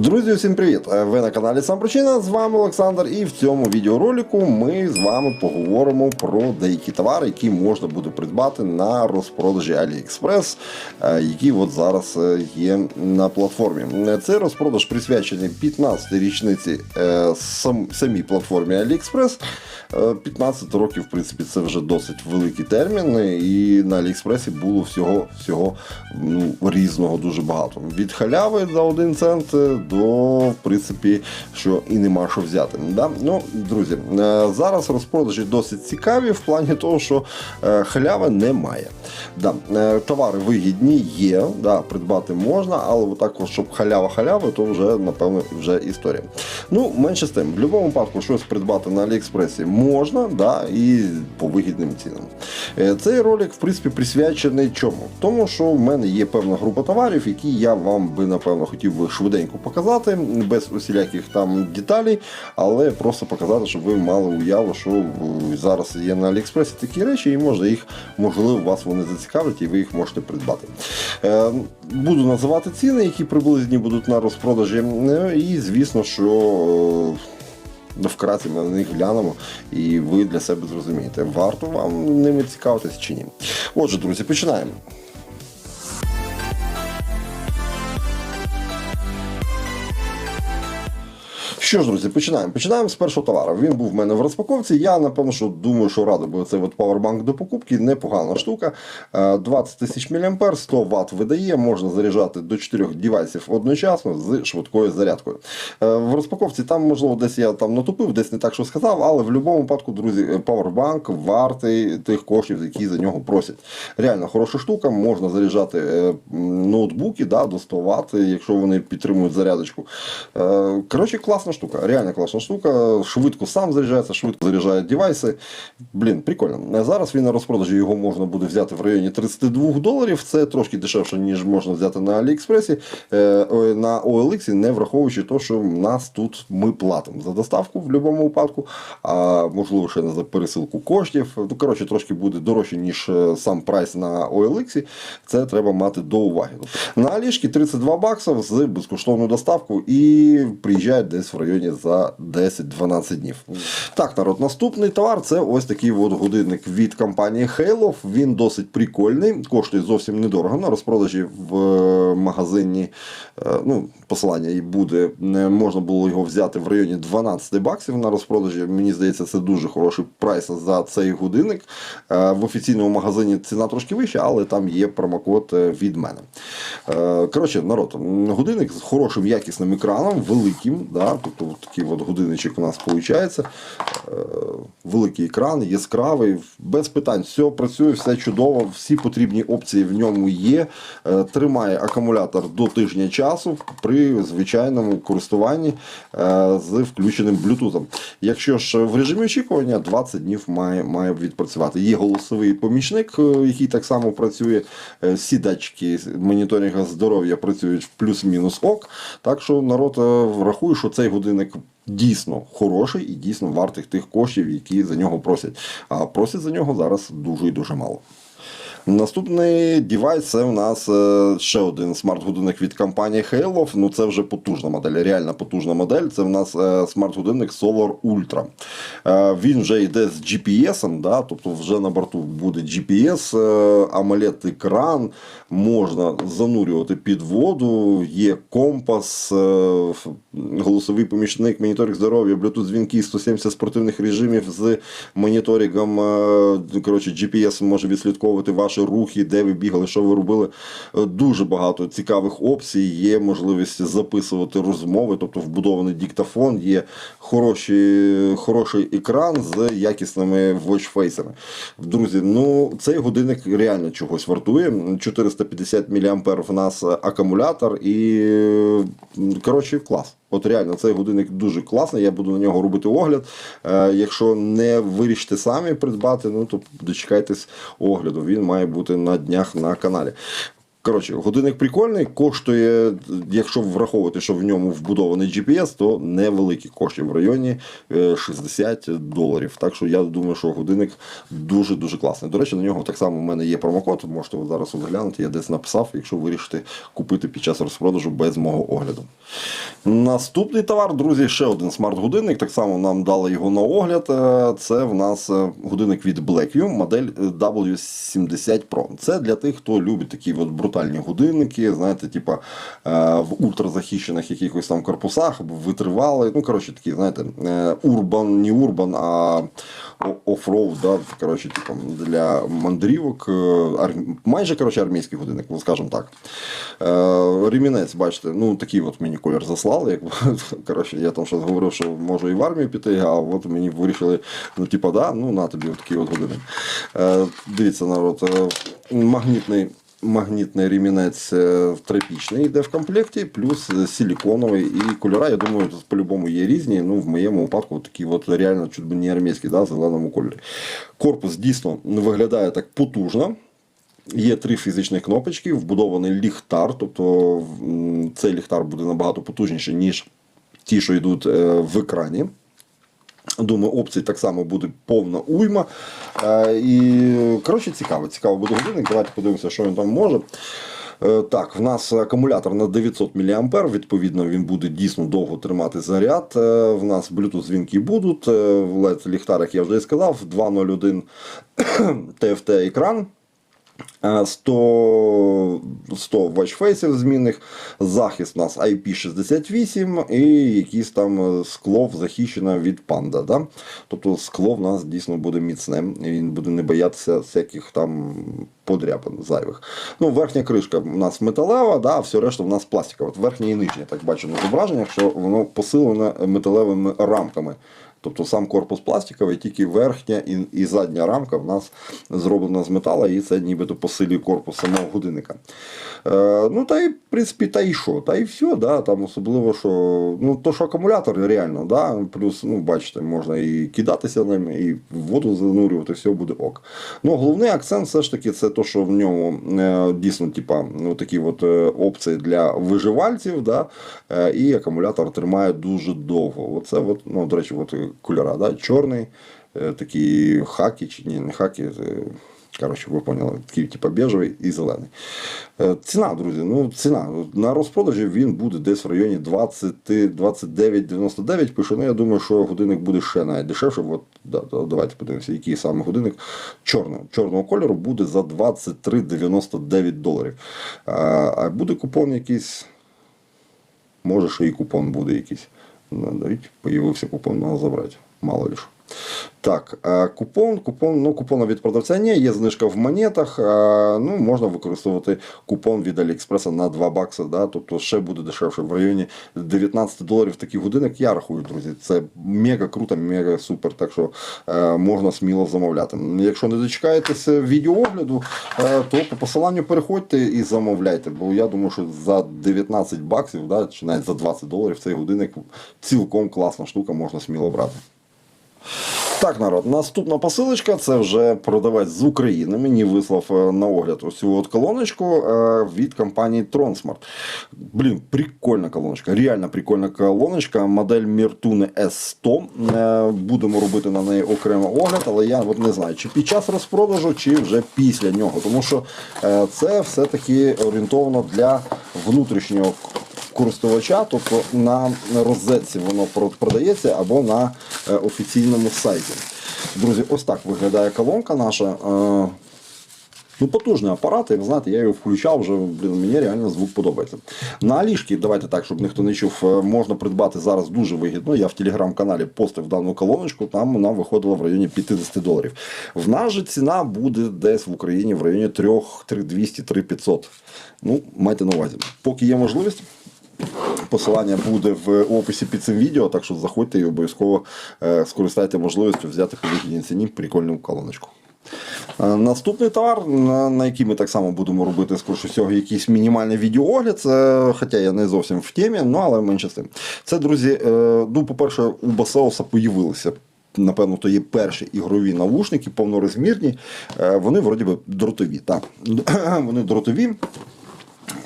Друзі, всім привіт! Е, Ви на каналі Сам Причина, з вами Олександр, і в цьому відеоролику ми з вами поговоримо про деякі товари, які можна буде придбати на розпродажі AliExpress, е, які от зараз е, є на платформі. Е, Цей розпродаж присвячений 15-й річниці е, сам, самій платформі AliExpress. Е, 15 років, в принципі, це вже досить великий термін, і на Аліекспресі було всього, всього ну, різного дуже багато. Від халяви за один цент до, в принципі, що і нема що взяти. Да? Ну, друзі, е, зараз розпродажі досить цікаві в плані того, що е, халяви немає. Да, е, товари вигідні є, да, придбати можна, але отак, щоб халява-халява, то вже, напевно, вже історія. Ну, менше з тим, в будь-якому випадку щось придбати на Аліекспресі можна, да, і по вигідним цінам. Цей ролик, в принципі, присвячений чому? Тому що в мене є певна група товарів, які я вам би, напевно, хотів би швиденько показати, без усіляких там деталей, але просто показати, щоб ви мали уяву, що е, зараз є на Аліекспресі такі речі, і можна їх, можливо, вас вони зацікавлять, і ви їх можете придбати. Е, Буду називати ціни, які приблизні будуть на розпродажі. е, І звісно, що. Вкратце ми на них глянемо, і ви для себе зрозумієте, варто вам ними цікавитись чи ні. Отже, друзі, починаємо. Що ж, друзі, починаємо. Починаємо з першого товару. Він був в мене в розпаковці. Я напевно, що думаю, що радий би цей от павербанк до покупки. Непогана штука. Е, 20 тисяч мА, 100 Вт видає, можна заряджати до 4 девайсів одночасно з швидкою зарядкою. Е, В розпаковці там, можливо, десь я там натупив, десь не так, що сказав, але в будь-якому випадку, друзі, е, павербанк вартий тих коштів, які за нього просять. Реально хороша штука, можна заряджати е, ноутбуки да, до 100 Вт, якщо вони підтримують зарядочку. Е, Коротше, класна реально класна штука. Швидко сам заряджається, швидко заряджає девайси. Блін, прикольно. Зараз він на розпродажі його можна буде взяти в районі 32 доларів. Це трошки дешевше, ніж можна взяти на Аліекспресі. Е, На OLX, не враховуючи те, що нас тут ми платимо за доставку в будь-якому випадку, а можливо ще не за пересилку коштів. Ну, коротше, трошки буде дорожче, ніж е, сам прайс на OLX. Це треба мати до уваги. На Алішки 32 баксів з безкоштовною доставкою і приїжджають десь в районі за 10-12 днів. Так, народ, наступний товар це ось такий от годинник від компанії Halo. Він досить прикольний, коштує зовсім недорого. На розпродажі в е, магазині е, ну, посилання і буде. Можна було його взяти в районі 12 баксів на розпродажі. Мені здається, це дуже хороший прайс за цей годинник. Е, В офіційному магазині ціна трошки вища, але там є промокод від мене. Коротше, народ, годинник з хорошим якісним екраном, великим. Да? Тобто такий от годинничок у нас виходить. Великий екран, яскравий, без питань. Все працює, все чудово, всі потрібні опції в ньому є. Е, Тримає акумулятор до тижня часу при звичайному користуванні е, з включеним блютузом. Якщо ж в режимі очікування, 20 днів має, має відпрацювати. Є голосовий помічник, е, який так само працює. Е, Всі датчики моніторингу здоров'я працюють в плюс-мінус ок. Так що народ е, врахує, що цей годинник. Дійсно хороший і дійсно вартих тих коштів, які за нього просять. А просять за нього зараз дуже і дуже мало. Наступний девайс це у нас е, ще один смарт-годинник від компанії Halo. Ну це вже потужна модель, реально потужна модель. Це в нас е, смарт-годинник Solar Ultra. Е, Він вже йде з GPS, да, тобто вже на борту буде GPS, amoled екран можна занурювати під воду, є компас, голосовий помічник, моніторинг здоров'я, Bluetooth дзвінки, 170 спортивних режимів з моніторингом. е, Коротше, GPS може відслідковувати ваші рухи, де ви бігали, що ви робили. Е, Дуже багато цікавих опцій. Є можливість записувати розмови, тобто вбудований диктофон, є хороші, хороший екран з якісними watchface'ами. Друзі, ну цей годинник реально чогось вартує. 450 мА в нас акумулятор і коротше клас. От реально цей годинник дуже класний. Я буду на нього робити огляд. Е, якщо не вирішите самі придбати, ну то дочекайтесь огляду. Він має бути на днях на каналі. Коротше, годинник прикольний, коштує, якщо враховувати, що в ньому вбудований GPS, то невеликі кошти в районі е, 60 доларів. Так що я думаю, що годинник дуже-дуже класний. До речі, на нього так само в мене є промокод, можете зараз оглянути, я десь написав, якщо вирішите купити під час розпродажу без мого огляду. Наступний товар, друзі, ще один смарт-годинник. Так само нам дали його на огляд. Е, Це в нас е, годинник від Blackview, модель е, W70 Pro. Це для тих, хто любить такі от брутальні годинники, знаєте, типа е, в ультразахищених якихось там корпусах, витривали. Ну, коротше, такі, знаєте, е, урбан, не урбан, а о- оффроуд, да, коротше, типу, для мандрівок. е, ар- Майже коротше, армійський годинник, скажімо так. Ремінець, бачите, ну такий от мені колір заслали. Як, коротше, я там щось говорив, що можу і в армію піти, а от мені вирішили, ну, типа, да, ну на тобі от такий от годинник. Дивіться, народ, магнітний. Магнітний ремінець е, трапічний йде в комплекті, плюс силіконовий і кольора. Я думаю, по-любому є різні. Ну, в моєму випадку такі от реально чуть би не армійські, да, зеленому кольорі. Корпус дійсно виглядає так потужно. Є три фізичні кнопочки, вбудований ліхтар, тобто цей ліхтар буде набагато потужніший, ніж ті, що йдуть е, в екрані. Думаю, опцій так само буде повна уйма. Е, І коротше цікаво, цікаво буде годинник. Давайте подивимося, що він там може. Е, Так, в нас акумулятор на 900 мА, відповідно, він буде дійсно довго тримати заряд. Е, В нас Bluetooth дзвінки будуть. е, LED ліхтар, як я вже і сказав, 201 TFT екран. Е, 100, 100 watchfaceів змінних, захист у нас IP68 і якийсь там е, скло захищене від панда. Да? Тобто скло в нас дійсно буде міцне, він буде не боятися всяких там подряпин зайвих. Ну, верхня кришка у нас металева, да, а все решта у нас пластикова. Верхня і нижня, так бачу на зображеннях, що воно посилене металевими рамками. Тобто сам корпус пластиковий, тільки верхня і, і задня рамка в нас зроблена з металу, і це нібито посилює корпус самого годинника. Е, ну та й в принципі, та і що? Та і все, да, там особливо, що ну, то, що акумулятор реально, да, плюс, ну, бачите, можна і кидатися ним, і в воду занурювати, все буде ок. Ну, головний акцент все ж таки це то, що в ньому е, дійсно типа, ну, такі от, е, опції для виживальців, да, е, і акумулятор тримає дуже довго. Оце, от, ну, до речі, от, кольора, да, чорний, е, такі хаки, чи ні, не хаки. е, Коротше, ви поняли, такий типу бежевий і зелений. Е, Ціна, друзі, ну ціна. На розпродажі він буде десь в районі 20 29,99. Пишу, ну я думаю, що годинник буде ще навіть дешевше. От, да, да, давайте подивимося, який саме годинник чорного, чорного кольору буде за 23,99 доларів. А буде купон якийсь. Може, ще і купон буде якийсь. Ну, Навіть появився купон, надо забрати. Мало ли що. Так, е, купон, купон, ну купона від продавця ні, є знижка в монетах. е, Ну, можна використовувати купон від Аліекспреса на 2 бакси, да, тобто ще буде дешевше. В районі 19 доларів такий годинник. Я рахую, друзі. Це мега круто, мега супер. Так що е, можна сміло замовляти. Якщо не дочекаєтеся відеоогляду, то по посиланню переходьте і замовляйте. Бо я думаю, що за 19 баксів, да, чи навіть за 20 доларів цей годинник цілком класна штука, можна сміло брати. Так, народ, наступна посилочка це вже продавець з України. Мені вислав е, на огляд ось от колоночку е, від компанії Tronsmart. Блін, прикольна колоночка, реально прикольна колоночка. Модель Mirtune S100. Е, Будемо робити на неї окремо огляд, але я от не знаю, чи під час розпродажу, чи вже після нього. Тому що це все-таки орієнтовано для внутрішнього користувача, тобто на розетці воно продається або на е, офіційному сайті. Друзі, ось так виглядає колонка наша. Е, Ну, потужний апарат, як знаєте, я його включав вже, блін, мені реально звук подобається. На Алішки, давайте так, щоб ніхто не чув, е, можна придбати зараз дуже вигідно. Я в телеграм-каналі постив дану колоночку, там вона виходила в районі 50 доларів. В нас же ціна буде десь в Україні в районі 3, 3200, 3500. Ну, майте на увазі. Поки є можливість. Посилання буде в описі під цим відео, так що заходьте і обов'язково е, скористайте можливістю взяти по ціні прикольну колоночку. Е, Наступний товар, на, який ми так само будемо робити, скоріше всього, якийсь мінімальний відеоогляд. Це, хоча я не зовсім в темі, ну але менше з тим. Це, друзі, е, ну, по-перше, у Басеуса появилися. Напевно, то є перші ігрові навушники, повнорозмірні. Вони вроді би дротові. Так. Вони дротові.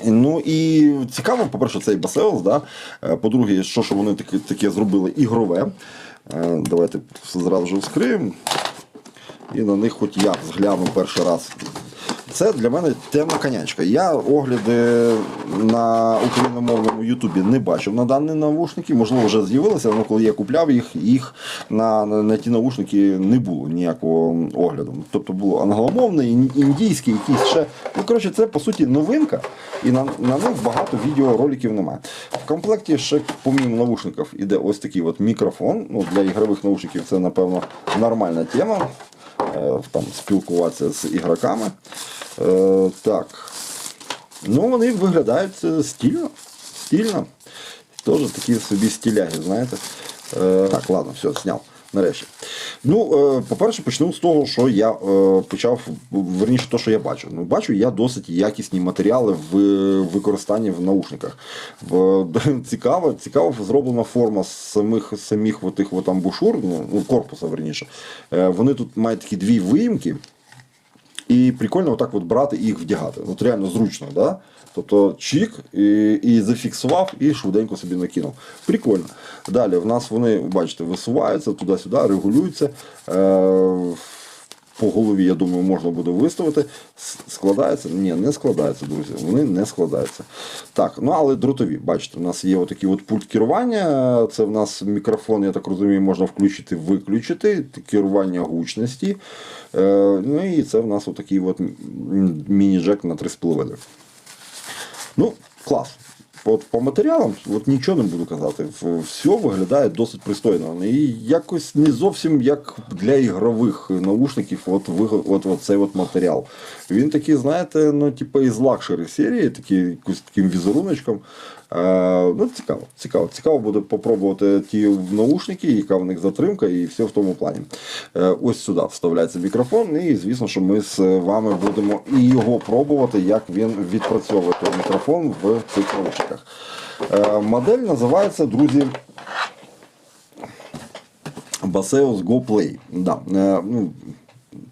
Ну і цікаво, по-перше, цей Басеус, да? Е, по-друге, що, що вони таке, таке зробили ігрове. Е, Давайте зразу вскриємо. І на них хоч я згляну перший раз. Це для мене темна конячка. Я огляди на україномовному Ютубі не бачив на дані навушники. Можливо, вже з'явилися, але коли я купляв їх, їх на, на, на ті навушники не було ніякого огляду. Тобто було англомовне, індійське, якісь ще. Ну, коротше, це по суті новинка, і на, на них багато відеороликів немає. В комплекті ще, помім навушників, іде ось такий от мікрофон. Ну, для ігрових навушників це, напевно, нормальна тема е, там, спілкуватися з ігроками. Е, так. Ну, вони виглядають е, стильно. Стильно. Теж такі собі стиляги, знаєте. Е, так, ладно, все, зняв. Нарешті. Ну, по-перше, почнемо з того, що я почав, верніше, то, що я бачу. Ну, бачу я досить якісні матеріали в використанні в наушниках. Цікаво, цікаво зроблена форма самих, самих отих от амбушур, ну, ну, корпуса, верніше. Вони тут мають такі дві виїмки. І прикольно отак от брати і їх вдягати. От реально зручно, да? Тобто чик і, і зафіксував, і швиденько собі накинув. Прикольно. Далі в нас вони, бачите, висуваються туди-сюди, регулюються. Е, по голові, я думаю, можна буде виставити. Складається? Ні, не складається, друзі. Вони не складаються. Так, ну але дротові. Бачите, у нас є отакий от пульт керування. Це в нас мікрофон, я так розумію, можна включити, виключити. Керування гучності. Е, ну і це в нас отакий от міні-джек на 3,5. Ну, клас. От по матеріалам от нічого не буду казати. Все виглядає досить пристойно. І якось не зовсім як для ігрових наушників, от, от, от цей от матеріал. Він такий, знаєте, ну, типу із лакшери серії, такий, якось таким візеруночком. Ну, цікаво, цікаво. Цікаво буде попробувати ті наушники, яка в них затримка, і все в тому плані. Е, ось сюди вставляється мікрофон, і звісно, що ми з вами будемо і його пробувати, як він відпрацьовує мікрофон в цих наушниках. Е, модель називається, друзі. Baseus Go. Да. Е, ну,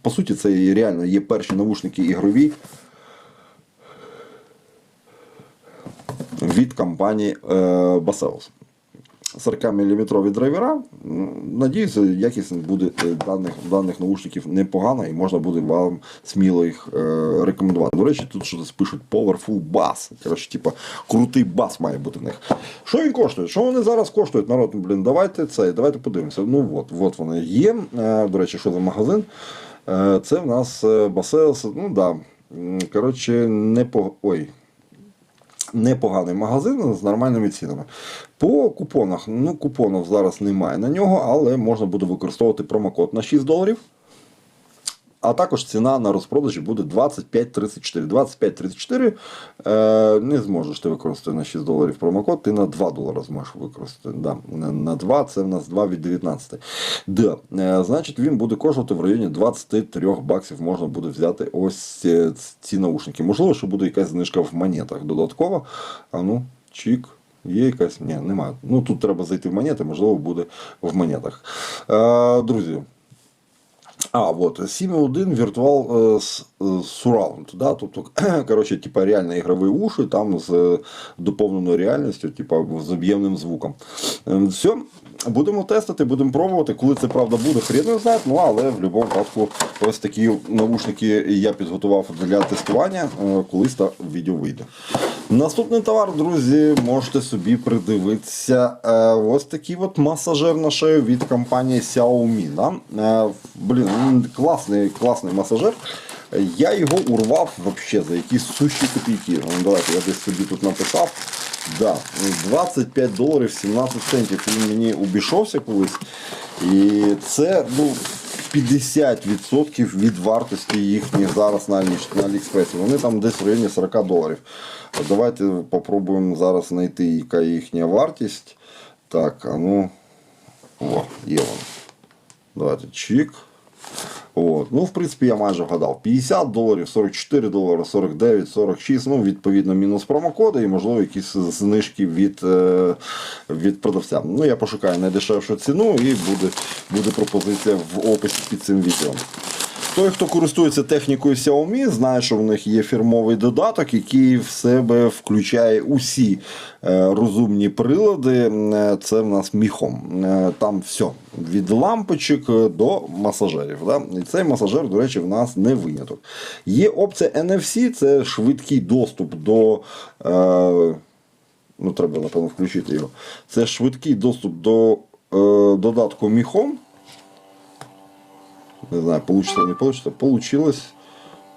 по суті, це реально є перші наушники ігрові від компанії е, Baseus. 40-мм драйвера. Надіюся, якість буде е, даних, даних наушників непогана і можна буде вам сміло їх е, рекомендувати. До речі, тут щось пишуть Powerful Bass. Коротше, типа, крутий бас має бути в них. Що він коштує? Що вони зараз коштують? Народ, блін, давайте це, давайте подивимося. Ну от, от вони є. Е, До речі, що за магазин? Е, Це в нас Baseus, ну да. Коротше, не по. Ой, непоганий магазин з нормальними цінами. По купонах, ну купонів зараз немає на нього, але можна буде використовувати промокод на 6 доларів. А також ціна на розпродажі буде 25,34. 25,34 е, не зможеш ти використати на 6 доларів промокод, ти на 2 долари зможеш використати. Да, на- на 2 це в нас 2 від 19. Да. Е, значить, він буде коштувати в районі 23 баксів. Можна буде взяти ось ці наушники. Можливо, що буде якась знижка в монетах додаткова. А ну, чик. Є якась? Ні, немає. Ну тут треба зайти в монети, можливо, буде в монетах. Е, друзі, а, вот, 7.1 Virtual Surround, да, тобто, коротше, типа реально ігрові уші, там з е, доповненою реальністю, типа з об'ємним звуком. Все, будемо тестити, будемо пробувати. Коли це правда буде, хрен не знає, ну але в будь-якому випадку ось такі наушники я підготував для тестування, е, колись та відео вийде. Наступний товар, друзі, можете собі придивитися. Е, ось такий от масажер на шею від компанії Xiaomi. Да? Е, блін, класний, класний масажер. Я його урвав вообще за якісь сущі копійки. Ну, давайте я десь собі тут написав. Да, 25 доларів 17 центів він мені обійшовся колись. І це ну, 50% від вартості їхніх зараз на, на Аліекспресі. Вони там десь в районі 40 доларів. Давайте попробуємо зараз знайти, яка їхня вартість. Так, а ну. О, є вона. Давайте чик. От. Ну, в принципі, я майже вгадав. 50 доларів, 44 долари, 49, 46. Ну, відповідно, мінус промокоди і, можливо, якісь знижки від, е, від продавця. Ну, я пошукаю найдешевшу ціну і буде, буде пропозиція в описі під цим відео. Той, хто користується технікою Xiaomi, знає, що в них є фірмовий додаток, який в себе включає усі е, розумні прилади. Е, Це в нас міхом. Е, Там все від лампочок до масажерів. Да? І цей масажер, до речі, в нас не виняток. Є опція NFC, це швидкий доступ до. Ну, треба, напевно, включити його. Це швидкий доступ до додатку міхом. Не знаю, получится, не получится. Получилось.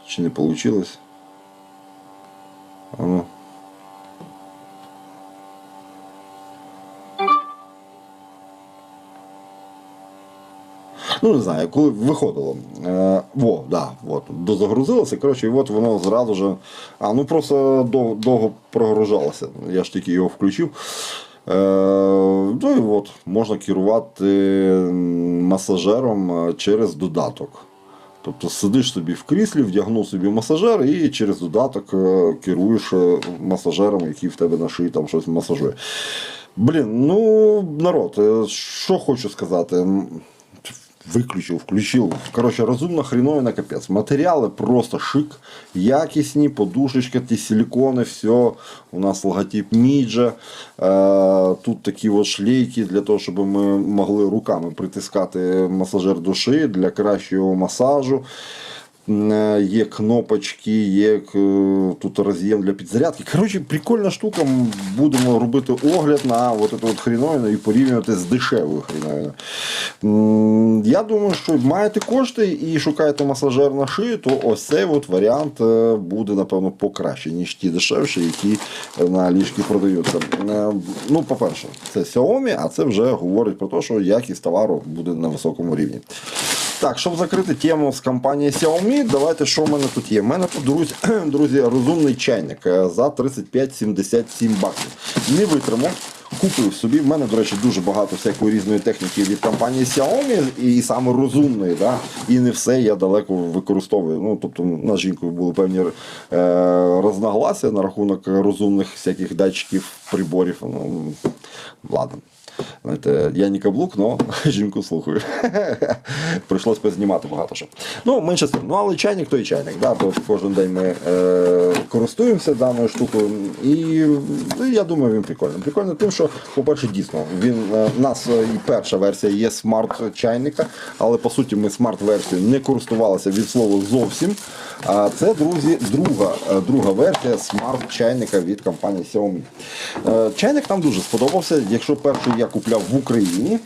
Чи не получилось? А ну. Ну, не знаю, коли виходило. Е, во, да, от, дозагрузилося. Коротше, і от воно зразу же. А, ну просто довго прогружалося. Я ж тільки його включив. Е, ну і от, можна керувати масажером е, через додаток. Тобто сидиш собі в кріслі, вдягнув собі масажер і через додаток е, керуєш масажером, який в тебе на шиї там щось масажує. Блін, ну народ, що хочу сказати. Виключив, включив. Коротше, розумно хріновина капець. Матеріали просто шик, якісні, подушечка, ті силікони, все. У нас логотип Ніджа. Е, тут такі от шлейки для того, щоб ми могли руками притискати масажер до шиї для кращого масажу. Е, Є кнопочки, є е, тут роз'єм для підзарядки. Коротше, прикольна штука. Будемо робити огляд на от эту от хріновину і порівнювати з дешевою хріновиною. Я думаю, що маєте кошти і шукаєте масажер на шию, то ось цей от варіант е, буде, напевно, покраще, ніж ті дешевші, які на ліжки продаються. Ну, по-перше, це Xiaomi, а це вже говорить про те, що якість товару буде на високому рівні. Так, щоб закрити тему з компанії Xiaomi, давайте що в мене тут є. У мене тут, друзі, друзі, розумний чайник е, за 35-77 баксів. Не витримав. Купив собі. В мене, до речі, дуже багато всякої різної техніки від компанії Xiaomi, і саме розумної. Да? І не все я далеко використовую. Ну, тобто, з жінкою були певні е, розногласия на рахунок розумних всяких датчиків, приборів. Ну, ладно. Знаєте, я не каблук, але жінку слухаю. Прийшлось познімати багато що. Ну, менше. Ну, але чайник то і чайник. Да? То кожен день ми е, користуємося даною штукою. І ну, я думаю, він прикольний. Прикольно тим, що, по-перше, дійсно, він е, нас е, і перша версія є смарт-чайника, але по суті ми смарт-версією не користувалися від слова зовсім. А це, друзі, друга, е, друга версія смарт-чайника від компанії Xiaomi. Е, Чайник нам дуже сподобався. Якщо перший я купляв в Україні,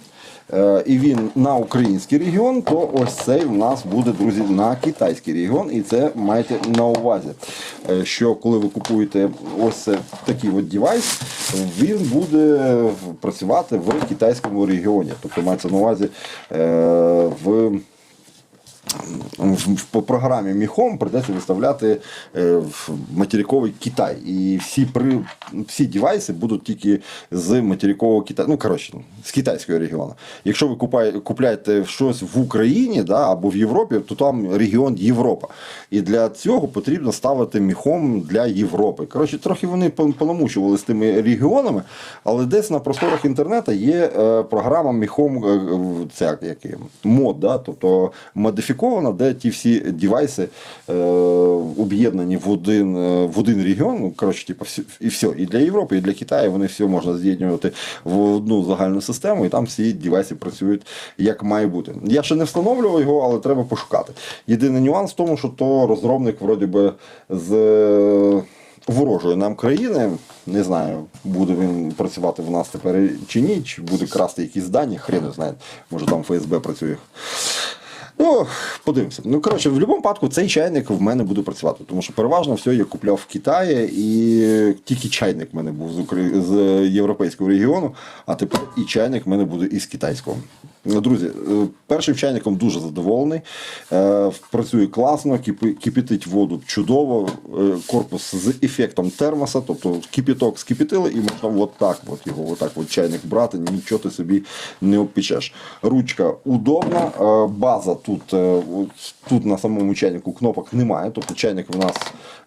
е, і він на український регіон, то ось цей в нас буде, друзі, на китайський регіон. І це майте на увазі, е, що коли ви купуєте ось такий от девайс, він буде працювати в китайському регіоні. Тобто мається на увазі е, в- по програмі Міхом придеться виставляти е, в материковий Китай. І всі при всі девайси будуть тільки з материкового Китаю. Ну, коротше, з китайського регіону. Якщо ви купляєте щось в Україні да, або в Європі, то там регіон Європа. І для цього потрібно ставити міхом для Європи. Коротше, трохи вони пон- понамучували з тими регіонами, але десь на просторах інтернету є е, програма міхом, е, е, ця, як мод, да, тобто модифікована, де ті всі девайси е, об'єднані в один, е, в один регіон. Ну, коротше, типу, всі- і все. І для Європи, і для Китаю вони все можна з'єднувати в одну загальну систему, і там всі девайси працюють як має бути. Я ще не встановлював його, але треба пошукати. Єдиний нюанс в тому, що то розробник вроді би з. е, Ворожої нам країни, не знаю, буде він працювати в нас тепер чи ні, чи буде красти якісь дані, хрен знає, може там ФСБ працює. Ну, подивимося. Ну, коротше, в будь-якому випадку цей чайник в мене буде працювати, тому що переважно все я купляв в Китаї, і тільки чайник в мене був з, Украї... з європейського регіону, а тепер і чайник в мене буде із китайського. Друзі, е, першим чайником дуже задоволений. Е, Працює класно, кипятить воду чудово, е, корпус з ефектом термоса, тобто кипяток скипятили і можна от так от його отак от чайник брати, нічого ти собі не обпечеш. Ручка удобна, база тут, е, от тут на самому чайнику кнопок немає, тобто чайник в нас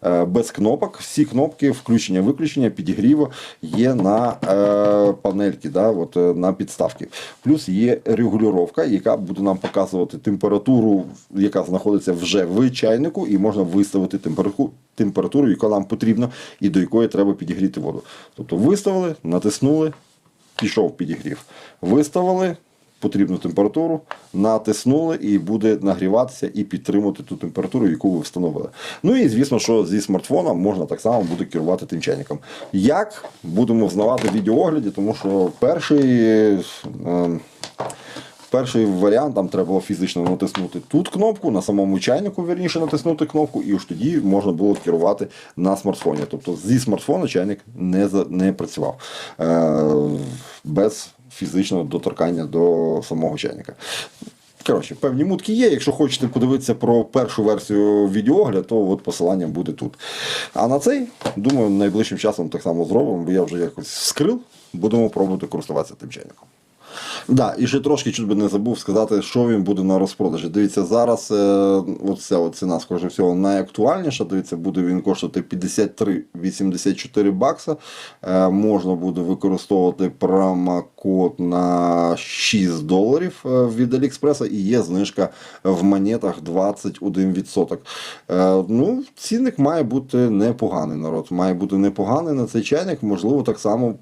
е, без кнопок. Всі кнопки включення, виключення, підігріву є на е, панельки, да, от, е, на підставки. Плюс є регулювання, яка буде нам показувати температуру, яка знаходиться вже в чайнику, і можна виставити температуру, яка нам потрібна, і до якої треба підігріти воду. Тобто виставили, натиснули, пішов підігрів. Виставили потрібну температуру, натиснули і буде нагріватися і підтримувати ту температуру, яку ви встановили. Ну і звісно, що зі смартфона можна так само буде керувати тим чайником. Як будемо взнавати в відеоогляді, тому що перший. е, Перший варіант там треба було фізично натиснути тут кнопку, на самому чайнику, вірніше натиснути кнопку, і аж тоді можна було керувати на смартфоні. Тобто зі смартфона чайник не, не працював е, без фізичного доторкання до самого чайника. Коротше, певні мутки є. Якщо хочете подивитися про першу версію відеогляду, то от посилання буде тут. А на цей, думаю, найближчим часом так само зробимо, бо я вже якось вскрив, будемо пробувати користуватися тим чайником. Да, і ще трошки чуть би не забув сказати, що він буде на розпродажі. Дивіться, зараз е, оця ціна, скоріше всього, найактуальніша. Дивіться, буде він коштувати 53,84 бакса. Е, можна буде використовувати промокод на 6 доларів е, від Аліекспреса і є знижка в монетах 21%. Е, ну, цінник має бути непоганий народ. Має бути непоганий на цей чайник, можливо, так само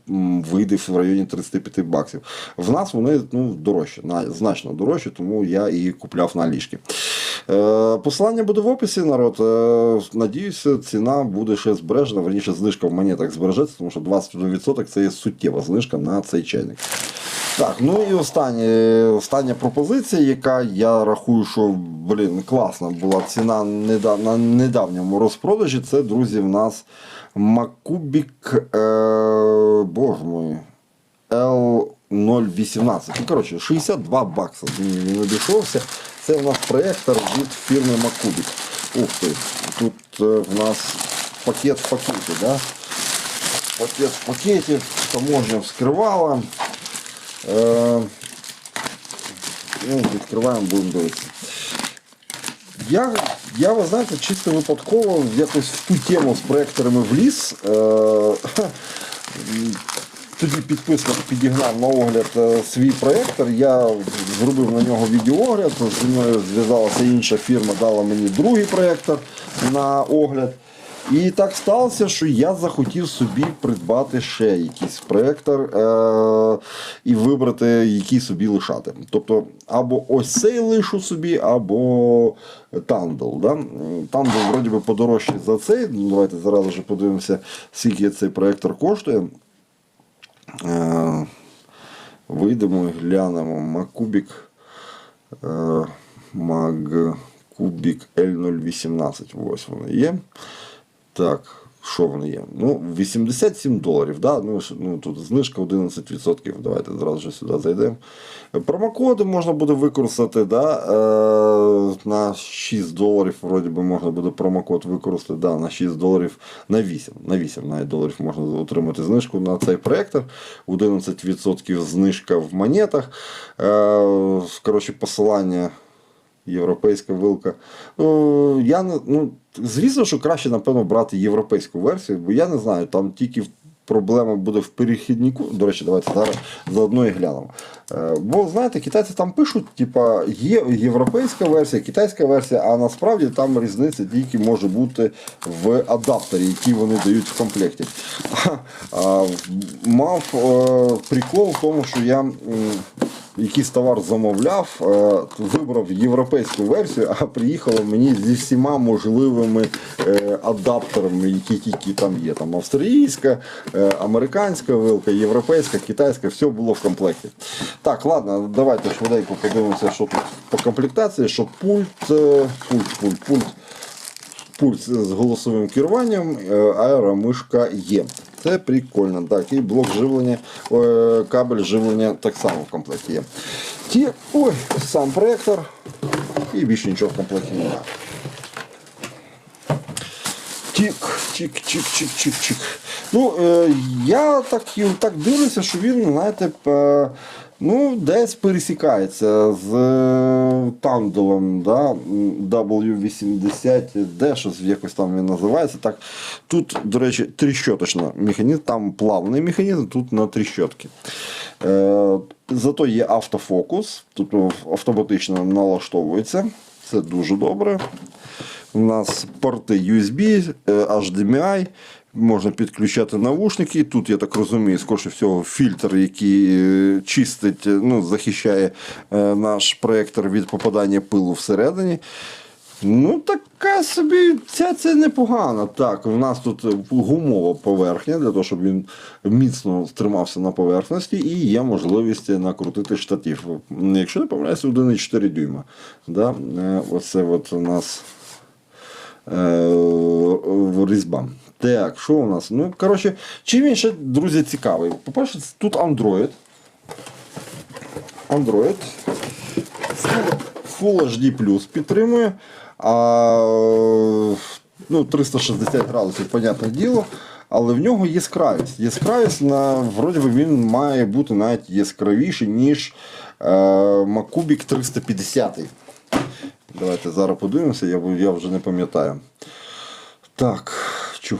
вийде в районі 35 баксів. В нас вони ну, дорожчі, значно дорожчі, тому я і купляв на ліжки. Е, посилання буде в описі, народ. Е, надіюся, ціна буде ще збережена. Верніше, знижка в монетах збережеться, тому що 21% це є суттєва знижка на цей чайник. Так, ну і остання, остання пропозиція, яка я рахую, що блін, класна була ціна на недавньому розпродажі. Це, друзі, в нас Макубік. Е, боже мой. L018. Ну, коротше, 62 бакса. Він не обійшовся. Це в нас проектор від фірми Макубік. Ух ти. Тут е, в нас пакет в пакеті, да? Пакет в пакеті, таможня вскривала. Е, ну, відкриваємо, будемо дивитися. Я, я, ви знаєте, чисто випадково якось в ту тему з проекторами вліз. Е, тоді підписник підігнав на огляд е, свій проектор. Я зробив на нього відеоогляд. Зі мною зв'язалася інша фірма, дала мені другий проектор на огляд. І так сталося, що я захотів собі придбати ще якийсь проектор е- і вибрати, який собі лишати. Тобто, або ось цей лишу собі, або Тандл. Да? Тандл вроді би подорожчий за цей. Ну, Давайте зараз вже подивимося, скільки цей проектор коштує. Е, Вийдемо і глянемо. Макубік. Е, Макубік L018. Ось воно є. Так, що воно є? Ну, 87 доларів. Да? Ну, ну, тут знижка 11%. Давайте зразу ж сюди зайдемо. Промокоди можна буде використати да? е, на 6 доларів. Вроді би можна буде промокод використати да, на 6 доларів на 8. На 8 навіть доларів можна отримати знижку на цей проектор. 11% знижка в монетах. Е, коротше, посилання. Європейська вилка. Ну, я ну, звісно, що краще, напевно, брати європейську версію, бо я не знаю, там тільки проблема буде в перехіднику. До речі, давайте зараз заодно і глянемо. Е, бо, знаєте, китайці там пишуть, типа, є європейська версія, китайська версія, а насправді там різниця тільки може бути в адаптері, який вони дають в комплекті. Мав е, прикол в тому, що я. якийсь товар замовляв, е, вибрав європейську версію, а приїхало мені зі всіма можливими адаптерами, які тільки там є. Там австрійська, американська вилка, європейська, китайська, все було в комплекті. Так, ладно, давайте швиденько подивимося, що тут по комплектації, що пульт, е, пульт, пульт, пульт. Пульт з голосовим керуванням, е, аеромишка є. Це прикольно. Так, і блок живлення, е, кабель живлення так само в комплекті є. Ті, ой, сам проектор і більше нічого в комплекті немає. Чик, чик, чик, чик, чик, чик. Ну, е, я так, так дивлюся, що він, знаєте, ну, десь пересікається з е, тандолом, да, W80, де щось якось там він називається. Так, тут, до речі, тріщоточна механізм, там плавний механізм, тут на тріщотки. Е, зато є автофокус, тут автоматично налаштовується. Це дуже добре. У нас порти USB, е, HDMI, можна підключати навушники. Тут, я так розумію, скоріше всього, фільтр, який е, чистить, е, ну, захищає е, наш проєктор від попадання пилу всередині. Ну, така собі, ця це непогано. Так, у нас тут гумова поверхня, для того, щоб він міцно тримався на поверхності, і є можливість накрутити штатив. Якщо не помиляюся, 1,4 дюйма. Да? Оце от у нас е, різьба. Так, що у нас? Ну, коротше, чим він ще, друзі, цікавий? По-перше, тут Android. Android. Full- HD підтримує. А, ну, 360 градусів, понятне діло. Але в нього яскравість. Яскравість на вроді би він має бути навіть яскравіший, ніж е, Macubik 350. Давайте зараз подивимося, я, я вже не пам'ятаю. Так,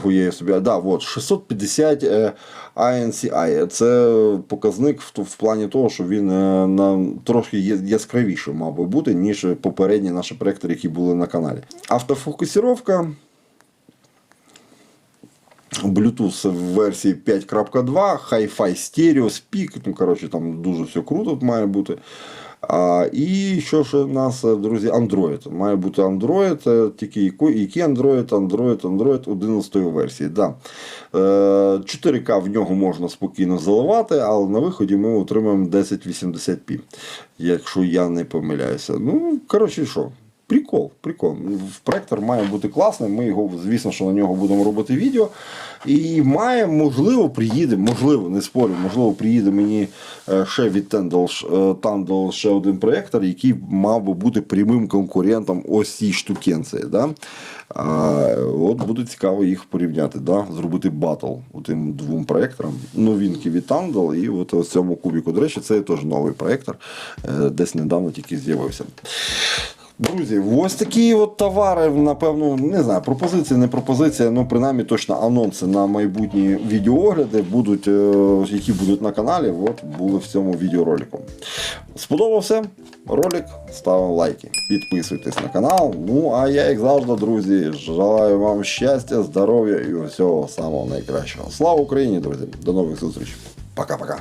я собі. Да, от, 650 е, INCI. Це показник в, в плані того, що він е, на, трошки яскравіший мав би бути, ніж попередні наші проектори, які були на каналі. Автофокусировка. Bluetooth в версії 5.2, Hi-Fi Stereo, Speak, ну, коротше, там дуже все круто має бути. А, і що ж у нас, е, друзі, Android. Має бути Android, е, тільки який, Android, Android, Android 11 версії. Да. Е, 4К в нього можна спокійно заливати, але на виході ми отримаємо 1080p, якщо я не помиляюся. Ну, коротше, що? Прикол, прикол. Проектор має бути класний. Ми його, звісно, що на нього будемо робити відео. І має, можливо, приїде, можливо, не спорю, можливо, приїде мені е, ще від Tandel, е, ще один проєктор, який мав би бути прямим конкурентом ось цій штукенці. Да? А, от буде цікаво їх порівняти, да? зробити батл у тим двом проєкторам. Новинки від Tandel і от ось цьому кубіку. До речі, це теж новий проєктор, е, десь недавно тільки з'явився. Друзі, ось такі от товари, напевно, не знаю, пропозиція, не пропозиція, ну принаймні точно анонси на майбутні відеоогляди будуть, е, які будуть на каналі, от були в цьому відеоролику. Сподобався ролик? Ставимо лайки, підписуйтесь на канал. Ну а я, як завжди, друзі, желаю вам щастя, здоров'я і всього самого найкращого. Слава Україні, друзі! До нових зустрічей. Пока-пока.